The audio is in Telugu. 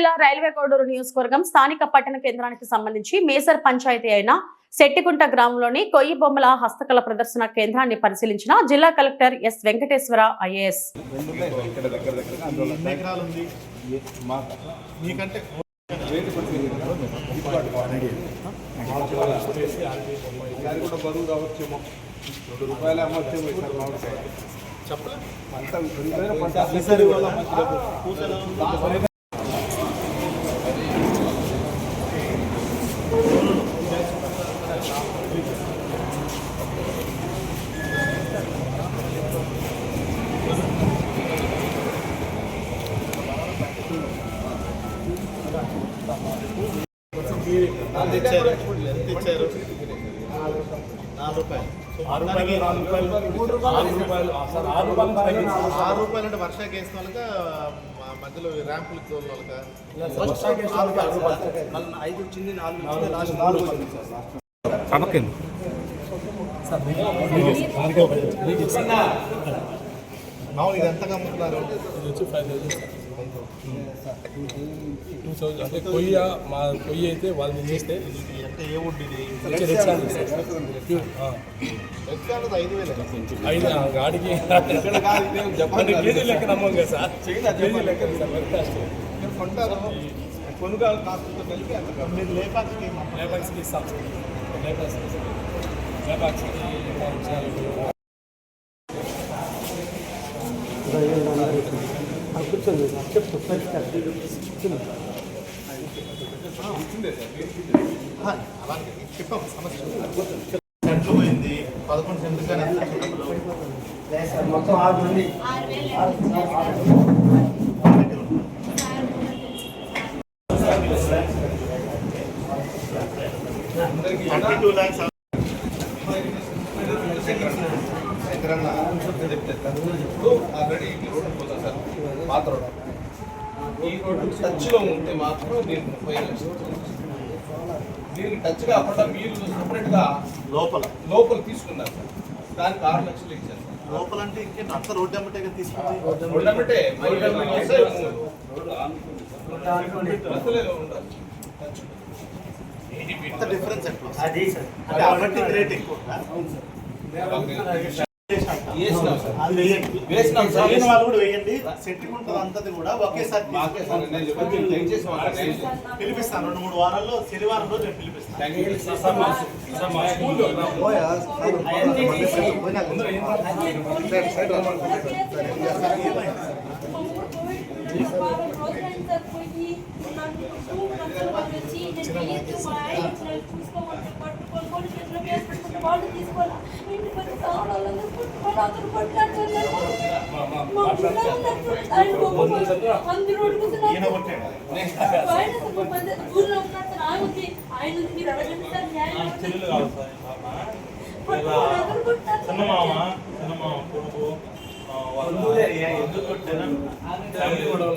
జిల్లా రైల్వే కోడూరు నియోజకవర్గం స్థానిక పట్టణ కేంద్రానికి సంబంధించి మేసర్ పంచాయతీ అయిన శెట్టికుంట గ్రామంలోని కొయ్యి బొమ్మల హస్తకళ ప్రదర్శన కేంద్రాన్ని పరిశీలించిన జిల్లా కలెక్టర్ ఎస్ వెంకటేశ్వర ఐఏఎస్. రెండు ఇచ్చారు ఎంత ఇచ్చారు నాలుగు రూపాయలు ఆరు రూపాయలు సార్ ఆరు రూపాయలు తగ్గించాలి. ఆరు రూపాయలు అంటే వర్షాకి వేసిన వాళ్ళక మధ్యలో ర్యాంపులు తోలిన వాళ్ళక ఐదు వచ్చింది నాలుగు వచ్చింది లాస్ట్ మూడు వచ్చింది సార్. మామూలు ఇది ఎంతగా అమ్ముతున్నారు ఇది వచ్చి ఫైవ్ థౌసండ్ టూ థౌసండ్ అంటే కొయ్య మా కొయ్య అయితే వాళ్ళు చేస్తే ఎంత ఏ వుడ్ ఇది? ఐదు గాడికి. కేజీ లెక్క నమ్మం కదా సార్. కేజీ. లెక్క సార్ వర్క్ కాస్ట్ కొంటారు. కొనుగోలు కాస్ట్తో కలిపి అంత. మీరు లేపాక్స్కి? లేబాక్స్కి ఇస్తాం. సార్ లేబాక్స్కి ఆ, అలాగే చెప్పాం సమస్య సెంట్లు పోయింది పదకొండు సెంట్లు కానీ మొత్తం ఆరు మంది thirty two lakhs Shankaranna already ఈ రోడ్డు పోతుంది సార్. పాత ఈ రోడ్డు టచ్లో ఉంటే మాత్రం ముప్పై లక్షలు దీనికి టచ్ కాకుండా మీరు సపరేట్గా లోపల. లోపల తీసుకున్నారు సార్. దానికి ఆరు లక్షలు ఇచ్చారు సార్. లోపల అంటే అంత రోడ్డు అమ్మటే తీసుకుంది. ఇంత డిఫరెన్స్ ఎట్లా అది అంటే అమ్మటి రేట్ ఎక్కువ. వేసినాం సార్. వేయండి వేసిన వాళ్ళు కూడా వేయండి అంతది కూడా ఒకేసారి పిలిపిస్తాను రెండు మూడు వారాల్లో శనివారం రోజు నేను పిలిపిస్తాను థ్యాంక్ యూ. సార్ మా సార్ మా స్కూల్లో ఈయన కొట్టాడు. ఆయన మీరు అడగండి సార్ న్యాయం చెల్లెలు కావాలి సార్ మా పట్టుకోండి చిన్నమామ చిన్నమామ కొడుకు ఆ, వాళ్ళ ఎందుకు కొట్టాను ఫ్యామిలీ గొడవలు